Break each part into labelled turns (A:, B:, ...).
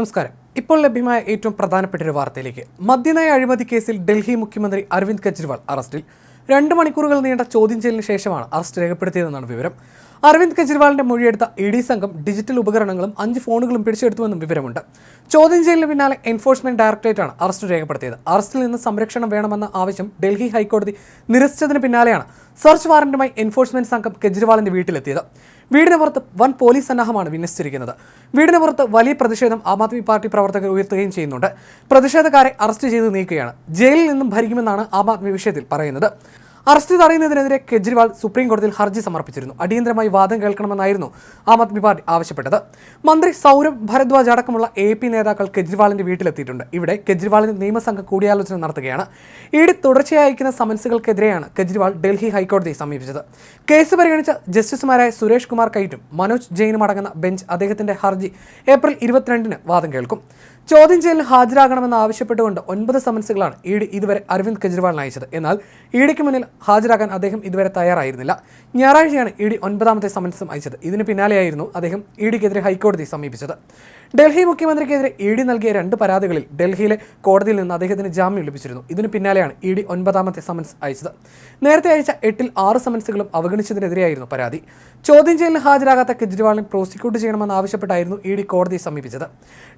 A: നമസ്കാരം. ഇപ്പോൾ ലഭ്യമായ ഏറ്റവും പ്രധാനപ്പെട്ട ഒരു വാർത്തയിലേക്ക്. മദ്യനയ അഴിമതി കേസിൽ ഡൽഹി മുഖ്യമന്ത്രി അരവിന്ദ് കെജ്രിവാൾ അറസ്റ്റിൽ. രണ്ട് മണിക്കൂറുകൾ നീണ്ട ചോദ്യം ചെയ്യലിന് ശേഷമാണ് അറസ്റ്റ് രേഖപ്പെടുത്തിയതെന്നാണ് വിവരം. അരവിന്ദ് കെജ്രിവാളിന്റെ മൊഴിയെടുത്ത ഇ ഡി സംഘം ഡിജിറ്റൽ ഉപകരണങ്ങളും അഞ്ച് ഫോണുകളും പിടിച്ചെടുത്തുവെന്നും വിവരമുണ്ട്. ചോദ്യം ചെയ്യലിന് പിന്നാലെ എൻഫോഴ്സ്മെന്റ് ഡയറക്ടറേറ്റാണ് അറസ്റ്റ് രേഖപ്പെടുത്തിയത്. അറസ്റ്റിൽ നിന്ന് സംരക്ഷണം വേണമെന്ന ആവശ്യം ഡൽഹി ഹൈക്കോടതി നിരസിച്ചതിന് പിന്നാലെയാണ് സെർച്ച് വാറന്റുമായി എൻഫോഴ്സ്മെന്റ് സംഘം കെജ്രിവാളിന്റെ വീട്ടിലെത്തിയത്. വീടിന് പുറത്ത് വൻ പോലീസ് സന്നാഹമാണ് വിന്യസിച്ചിരിക്കുന്നത്. വീടിന് പുറത്ത് വലിയ പ്രതിഷേധം ആം ആദ്മി പാർട്ടി പ്രവർത്തകർ ഉയർത്തുകയും ചെയ്യുന്നുണ്ട്. പ്രതിഷേധക്കാരെ അറസ്റ്റ് ചെയ്ത് നീക്കുകയാണ്. ജയിലിൽ നിന്നും ഭരിക്കുമെന്നാണ് ആം ആദ്മി വിഷയത്തിൽ പറയുന്നത്. അറസ്റ്റ് തടയുന്നതിനെതിരെ കെജ്രിവാൾ സുപ്രീം കോടതിയിൽ ഹർജി സമർപ്പിച്ചിരുന്നു. അടിയന്തരമായി വാദം കേൾക്കണമെന്നായിരുന്നു ആം ആദ്മി പാർട്ടി ആവശ്യപ്പെട്ടത്. മന്ത്രി സൗരഭ് ഭരദ്വാജ് അടക്കമുള്ള എ പി നേതാക്കൾ കെജ്രിവാളിന്റെ വീട്ടിലെത്തിയിട്ടുണ്ട്. ഇവിടെ കെജ്രിവാളിന് നിയമസംഘ കൂടിയാലോചന നടത്തുകയാണ്. ഇടി തുടർച്ചയായി അയക്കുന്ന സമൻസുകൾക്കെതിരെയാണ് കെജ്രിവാൾ ഡൽഹി ഹൈക്കോടതിയെ സമീപിച്ചത്. കേസ് പരിഗണിച്ച ജസ്റ്റിസുമാരായ സുരേഷ് കുമാർ കൈറ്റും മനോജ് ജെയിനും അടങ്ങുന്ന ബെഞ്ച് അദ്ദേഹത്തിന്റെ ഹർജി ഏപ്രിൽ ഇരുപത്തിരണ്ടിന് വാദം കേൾക്കും. ചോദ്യം ചെയ്യലിന് ഹാജരാകണമെന്ന് ആവശ്യപ്പെട്ടുകൊണ്ട് ഒൻപത് സമൻസുകളാണ് ഇ ഡി ഇതുവരെ അരവിന്ദ് കെജ്രിവാളിന് അയച്ചത്. എന്നാൽ ഇ ഡിക്ക് മുന്നിൽ ഹാജരാകാൻ അദ്ദേഹം ഇതുവരെ തയ്യാറായിരുന്നില്ല. ഞായറാഴ്ചയാണ് ഇ ഡി ഒൻപതാമത്തെ സമൻസും അയച്ചത്. ഇതിന് പിന്നാലെയായിരുന്നു അദ്ദേഹം ഇ ഡിക്കെതിരെ ഹൈക്കോടതി സമീപിച്ചത്. ഡൽഹി മുഖ്യമന്ത്രിക്കെതിരെ ഇ ഡി നൽകിയ രണ്ട് പരാതികളിൽ ഡൽഹിയിലെ കോടതിയിൽ നിന്ന് അദ്ദേഹത്തിന് ജാമ്യം ലഭിച്ചിരുന്നു. ഇതിന് പിന്നാലെയാണ് ഇ ഡി ഒൻപതാമത്തെ സമൻസ് അയച്ചത്. നേരത്തെ അയച്ച എട്ടിൽ ആറ് സമൻസുകളും അവഗണിച്ചതിനെതിരെയായിരുന്നു പരാതി. ചോദ്യം ചെയ്യലിന് ഹാജരാകാത്ത കെജ്രിവാളിനെ പ്രോസിക്യൂട്ട് ചെയ്യണമെന്ന് ആവശ്യപ്പെട്ടായിരുന്നു ഇ ഡി കോടതിയെ സമീപിച്ചത്.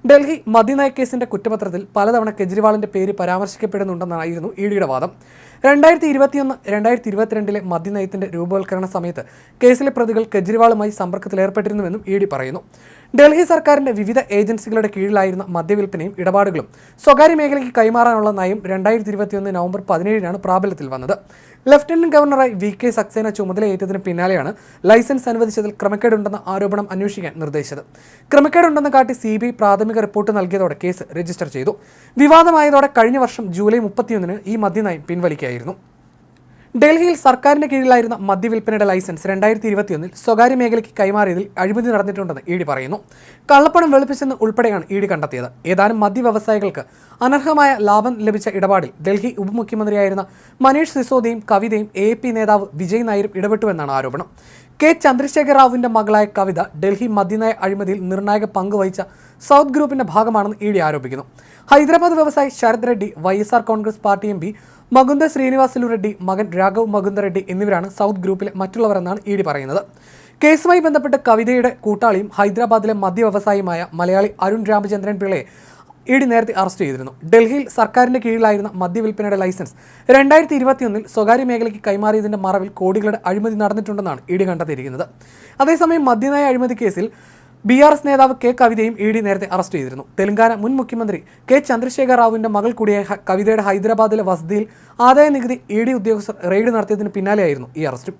A: ഡൽഹി മദ്യനയ കേസിന്റെ കുറ്റപത്രത്തിൽ പലതവണ കെജ്രിവാളിന്റെ പേര് പരാമർശിക്കപ്പെടുന്നുണ്ടെന്നായിരുന്നു ഇ ഡിയുടെ വാദം. രണ്ടായിരത്തി ഇരുപത്തിയൊന്ന് രണ്ടായിരത്തി ഇരുപത്തിരണ്ടിലെ മദ്യനയത്തിന്റെ രൂപവൽക്കരണ സമയത്ത് കേസിലെ പ്രതികൾ കെജ്രിവാളുമായി സമ്പർക്കത്തിലേർപ്പെട്ടിരുന്നുവെന്നും ഇ ഡി പറയുന്നു. ഡൽഹി സർക്കാരിന്റെ വിവിധ ഏജൻസികളുടെ കീഴിലായിരുന്ന മദ്യവിൽപ്പനയും ഇടപാടുകളും സ്വകാര്യ മേഖലയ്ക്ക് കൈമാറാനുള്ള നയം രണ്ടായിരത്തി ഇരുപത്തിയൊന്ന് നവംബർ പതിനേഴിനാണ് പ്രാബല്യത്തിൽ വന്നത്. ലഫ്റ്റനന്റ് ഗവർണറായി വി കെ സക്സേന ചുമതലയേറ്റതിന് പിന്നാലെയാണ് ലൈസൻസ് അനുവദിച്ചതിൽ ക്രമക്കേടുണ്ടെന്ന ആരോപണം അന്വേഷിക്കാൻ നിർദ്ദേശിച്ചത്. ക്രമക്കേടുണ്ടെന്ന് കാട്ടി സി ബി പ്രാഥമിക റിപ്പോർട്ട് നൽകിയതോടെ കേസ് രജിസ്റ്റർ ചെയ്തു. വിവാദമായതോടെ കഴിഞ്ഞ വർഷം ജൂലൈ മുപ്പത്തിയൊന്നിന് ഈ മദ്യനയം പിൻവലിക്കുകയായിരുന്നു ഡൽഹിയിൽ സർക്കാരിന്റെ കീഴിലായിരുന്ന മദ്യവിൽപ്പനയുടെ ലൈസൻസ് രണ്ടായിരത്തി ഇരുപത്തിയൊന്നിൽ സ്വകാര്യ മേഖലയ്ക്ക് കൈമാറിയതിൽ അഴിമതി നടന്നിട്ടുണ്ടെന്ന് ഇ ഡി പറയുന്നു. കള്ളപ്പണം വെളുപ്പിച്ചെന്ന് ഉൾപ്പെടെയാണ് ഇ ഡി കണ്ടെത്തിയത്. ഏതാനും മദ്യ വ്യവസായികൾക്ക് അനർഹമായ ലാഭം ലഭിച്ച ഇടപാടിൽ ഡൽഹി ഉപമുഖ്യമന്ത്രിയായിരുന്ന മനീഷ് സിസോദിയും കവിതയും എ പി നേതാവ് വിജയ് നായരും ഇടപെട്ടുവെന്നാണ് ആരോപണം. കെ ചന്ദ്രശേഖർ റാവുവിന്റെ മകളായ കവിത ഡൽഹി മദ്യനയ അഴിമതിയിൽ നിർണായക പങ്ക് വഹിച്ച സൗത്ത് ഗ്രൂപ്പിന്റെ ഭാഗമാണെന്ന് ഇ ഡി ആരോപിക്കുന്നു. ഹൈദരാബാദ് വ്യവസായി Sarath Reddy Y S R Congress party M P Magunta Srinivasulu Reddy മകൻ രാഘവ് മകുന്ദ റെഡ്ഡി എന്നിവരാണ് സൗത്ത് ഗ്രൂപ്പിലെ മറ്റുള്ളവരെന്നാണ് ഇ ഡി പറയുന്നത്. കേസുമായി ബന്ധപ്പെട്ട് കവിതയുടെ കൂട്ടാളിയും ഹൈദരാബാദിലെ മദ്യ വ്യവസായിയുമായ മലയാളി അരുൺ രാമചന്ദ്രൻ പിള്ളയെ ഇ ഡി നേരത്തെ അറസ്റ്റ് ചെയ്തിരുന്നു. ഡൽഹിയിൽ സർക്കാരിന്റെ കീഴിലായിരുന്ന മദ്യവിൽപ്പനയുടെ ലൈസൻസ്. രണ്ടായിരത്തി ഇരുപത്തിയൊന്നിൽ സ്വകാര്യ മേഖലയ്ക്ക് കൈമാറിയതിന്റെ മറവിൽ കോടികളുടെ അഴിമതി നടന്നിട്ടുണ്ടെന്നാണ് ഇ ഡി കണ്ടെത്തിയിരിക്കുന്നത്. അതേസമയം മദ്യനയ അഴിമതി കേസിൽ ബി ആർ എസ് നേതാവ് കെ കവിതയും ഇ ഡി നേരത്തെ അറസ്റ്റ് ചെയ്തിരുന്നു. തെലങ്കാന മുൻ മുഖ്യമന്ത്രി കെ ചന്ദ്രശേഖർ റാവുവിന്റെ മകൾ കൂടിയായ കവിതയുടെ ഹൈദരാബാദിലെ വസതിയിൽ ആദായ നികുതി ഇ ഡി ഉദ്യോഗസ്ഥർ റെയ്ഡ് നടത്തിയതിന് പിന്നാലെയായിരുന്നു ഈ അറസ്റ്റും.